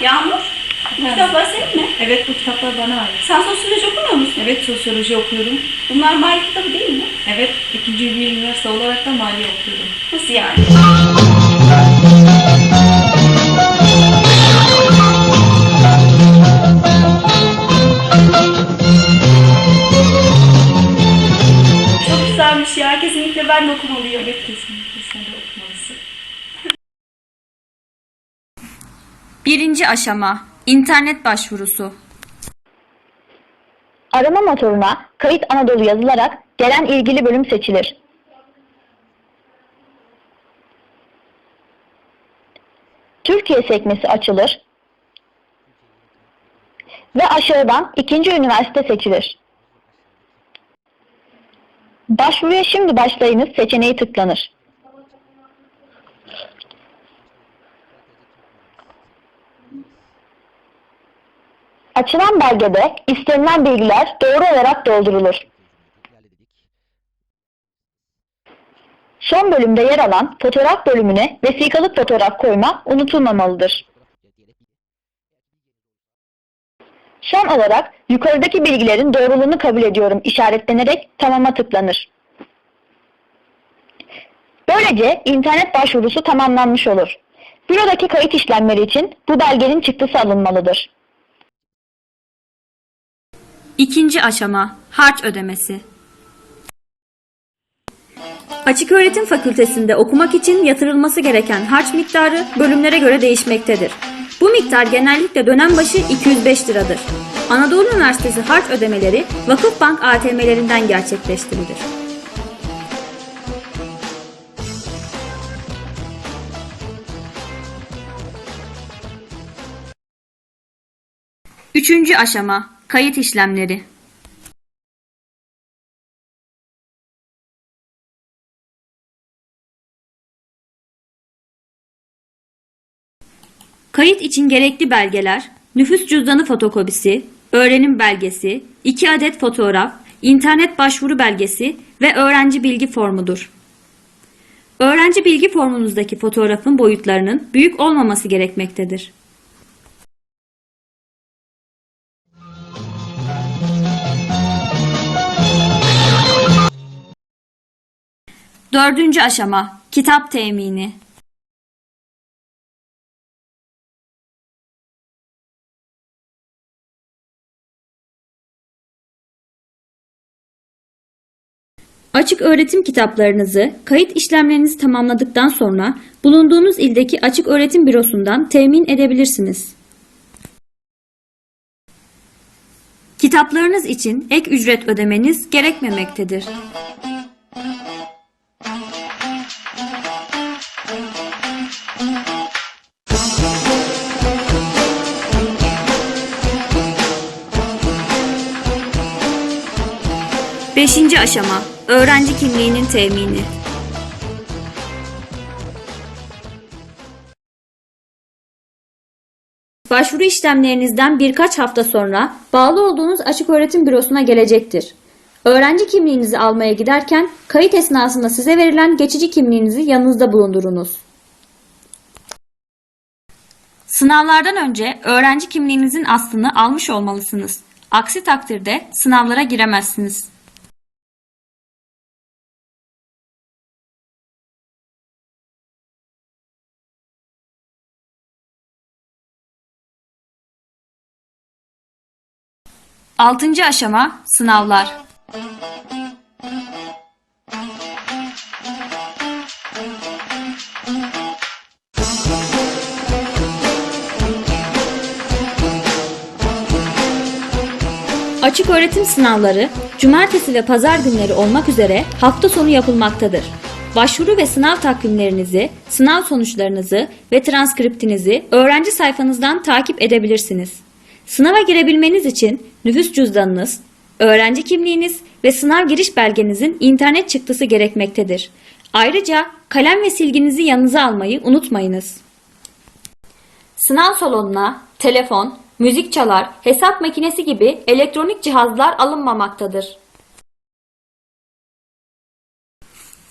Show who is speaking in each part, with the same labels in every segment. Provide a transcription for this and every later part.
Speaker 1: Yağmur, bu
Speaker 2: Evet.
Speaker 1: kitaplar senin mi?
Speaker 2: Evet bu kitaplar bana ait.
Speaker 1: Sen sosyoloji okumuyor musun?
Speaker 2: Evet sosyoloji okuyorum.
Speaker 1: Bunlar mali kitabı değil mi?
Speaker 2: Evet ikinci bir üniversite olarak da mali okuyorum.
Speaker 1: Nasıl yani? Çok güzelmiş ya. Kesinlikle ben de okumalıyım.
Speaker 2: Evet kesinlikle sen de
Speaker 3: Birinci aşama İnternet başvurusu.
Speaker 4: Arama motoruna Kayıt Anadolu yazılarak gelen ilgili bölüm seçilir. Türkiye sekmesi açılır ve aşağıdan ikinci üniversite seçilir. Başvuruya şimdi başlayınız seçeneği tıklanır. Açılan belgede istenilen bilgiler doğru olarak doldurulur. Son bölümde yer alan fotoğraf bölümüne vesikalık fotoğraf koyma unutulmamalıdır. Son olarak yukarıdaki bilgilerin doğruluğunu kabul ediyorum işaretlenerek tamama tıklanır. Böylece internet başvurusu tamamlanmış olur. Bürodaki kayıt işlemleri için bu belgenin çıktısı alınmalıdır.
Speaker 3: İkinci aşama harç ödemesi. Açıköğretim Fakültesinde okumak için yatırılması gereken harç miktarı bölümlere göre değişmektedir. Bu miktar genellikle dönem başı 205 liradır. Anadolu Üniversitesi harç ödemeleri Vakıfbank ATM'lerinden gerçekleştirilir. Üçüncü aşama kayıt işlemleri. Kayıt için gerekli belgeler, nüfus cüzdanı fotokopisi, öğrenim belgesi, 2 adet fotoğraf, internet başvuru belgesi ve öğrenci bilgi formudur. Öğrenci bilgi formunuzdaki fotoğrafın boyutlarının büyük olmaması gerekmektedir. Dördüncü aşama kitap temini. Açık öğretim kitaplarınızı kayıt işlemlerinizi tamamladıktan sonra bulunduğunuz ildeki açık öğretim bürosundan temin edebilirsiniz. Kitaplarınız için ek ücret ödemeniz gerekmemektedir. Beşinci aşama öğrenci kimliğinin temini. Başvuru işlemlerinizden birkaç hafta sonra bağlı olduğunuz açık öğretim bürosuna gelecektir. Öğrenci kimliğinizi almaya giderken kayıt esnasında size verilen geçici kimliğinizi yanınızda bulundurunuz. Sınavlardan önce öğrenci kimliğinizin aslını almış olmalısınız. Aksi takdirde sınavlara giremezsiniz. Altıncı aşama sınavlar. Açık öğretim sınavları cumartesi ve pazar günleri olmak üzere hafta sonu yapılmaktadır. Başvuru ve sınav takvimlerinizi, sınav sonuçlarınızı ve transkriptinizi öğrenci sayfanızdan takip edebilirsiniz. Sınava girebilmeniz için nüfus cüzdanınız, öğrenci kimliğiniz ve sınav giriş belgenizin internet çıktısı gerekmektedir. Ayrıca kalem ve silginizi yanınıza almayı unutmayınız. Sınav salonuna telefon, müzik çalar, hesap makinesi gibi elektronik cihazlar alınmamaktadır.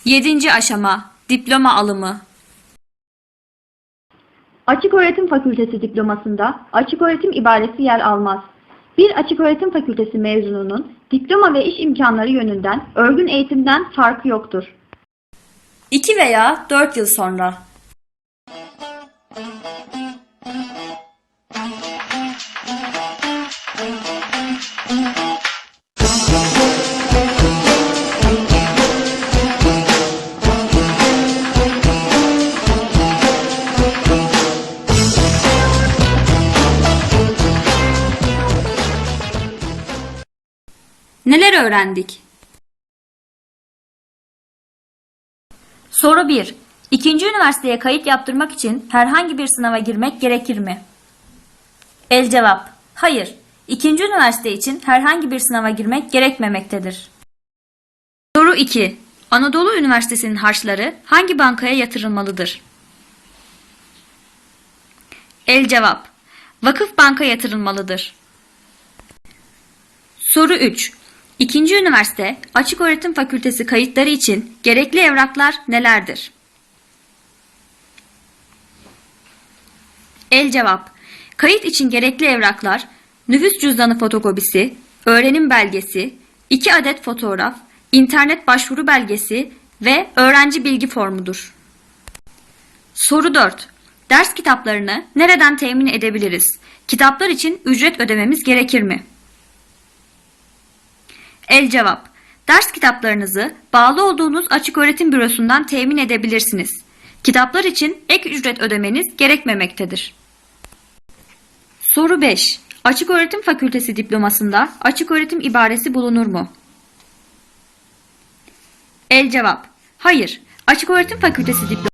Speaker 3: 7. aşama diploma alımı.
Speaker 4: Açık öğretim fakültesi diplomasında açık öğretim ibaresi yer almaz. Bir açık öğretim fakültesi mezununun diploma ve iş imkanları yönünden örgün eğitimden farkı yoktur.
Speaker 1: 2 veya 4 yıl sonra.
Speaker 3: Neler öğrendik? Soru 1. İkinci üniversiteye kayıt yaptırmak için herhangi bir sınava girmek gerekir mi? El cevap. Hayır. İkinci üniversite için herhangi bir sınava girmek gerekmemektedir. Soru 2. Anadolu Üniversitesi'nin harçları hangi bankaya yatırılmalıdır? El cevap. Vakıf banka yatırılmalıdır. Soru 3. İkinci üniversite açık öğretim fakültesi kayıtları için gerekli evraklar nelerdir? El cevap. Kayıt için gerekli evraklar nüfus cüzdanı fotokopisi, öğrenim belgesi, 2 adet fotoğraf, internet başvuru belgesi ve öğrenci bilgi formudur. Soru 4. Ders kitaplarını nereden temin edebiliriz? Kitaplar için ücret ödememiz gerekir mi? El cevap. Ders kitaplarınızı bağlı olduğunuz açık öğretim bürosundan temin edebilirsiniz. Kitaplar için ek ücret ödemeniz gerekmemektedir. Soru 5. Açık öğretim fakültesi diplomasında açık öğretim ibaresi bulunur mu? El cevap. Hayır. Açık öğretim fakültesi diploması